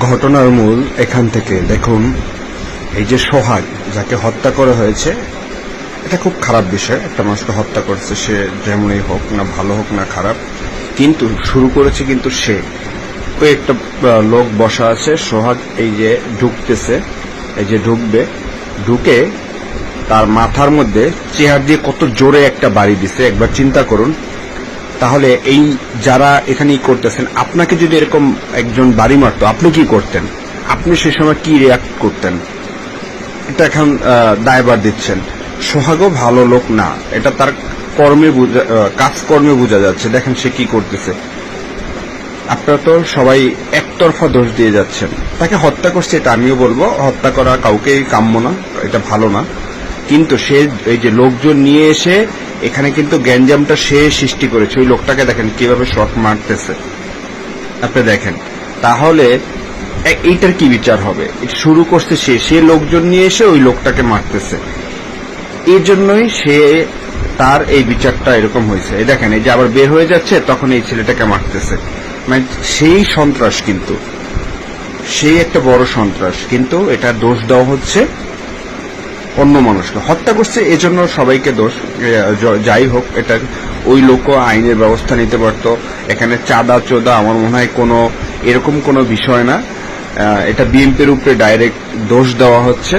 ঘটনার মূল এখান থেকে। দেখুন, এই যে সোহাগ, যাকে হত্যা করা হয়েছে, এটা খুব খারাপ বিষয়। একটা মানুষকে হত্যা করছে সে যেমনই হোক না ভালো হোক না খারাপ। কিন্তু শুরু করেছে কিন্তু সে। ওই একটা লোক বসা আছে। সোহাগ এই যে ঢুকতেছে, এই যে ঢুকবে, ঢুকে তার মাথার মধ্যে চেয়ার দিয়ে কত জোরে একটা বাড়ি দিছে। একবার চিন্তা করুন তাহলে এই যারা এখানে ই করতেছেন আপনাকে যদি এরকম একজন বাড়ি মারতো আপনি কি করতেন? আপনি সে সময় কি রিয়াক্ট করতেন? এটা এখন আহ, দায়ভার দিচ্ছেন। সোহাগও ভালো লোক না এটা তার কর্মে কাজকর্মে বোঝা যাচ্ছে। দেখেন সে কি করতেছে। আপনারা তো সবাই একতরফা দোষ দিয়ে যাচ্ছেন। তাকে হত্যা করছে এটা আমিও বলব হত্যা করা কাউকেই কাম্য না এটা ভালো না। কিন্তু সে, এই যে লোকজন নিয়ে এসে, এখানে কিন্তু গ্যাঞ্জামটা সে সৃষ্টি করেছে। ওই লোকটাকে দেখেন কীভাবে শট মারতেছে। আপনি দেখেন। তাহলে এইটার কি বিচার হবে? শুরু করছে সে। সে লোকজন নিয়ে এসে ওই লোকটাকে মারতেছে। এই জন্যই সে, তার এই বিচারটা এরকম হয়েছে। এই দেখেন, এই যে আবার বের হয়ে যাচ্ছে, তখন এই ছেলেটাকে মারতেছে। মানে সেই সন্ত্রাস কিন্তু। সেই একটা বড় সন্ত্রাস। কিন্তু এটা দোষ দেওয়া হচ্ছে অন্য মানুষকে হত্যা করছে এজন্য সবাইকে দোষ। যাই হোক, এটা ওই লোকও আইনের ব্যবস্থা নিতে পারত। এখানে চাঁদা চোদা আমার মনে হয় কোনো, এরকম কোনো বিষয় না। এটা বিএনপির উপরে ডাইরেক্ট দোষ দেওয়া হচ্ছে।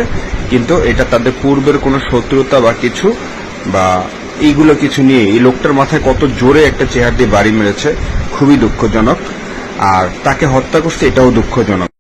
কিন্তু এটা তাদের পূর্বের কোনো শত্রুতা বা কিছু বা এইগুলো কিছু নিয়ে, এই লোকটার মাথায় কত জোরে একটা চেহার দিয়ে বাড়ি মেরেছে, খুবই দুঃখজনক। আর তাকে হত্যা করছে এটাও দুঃখজনক।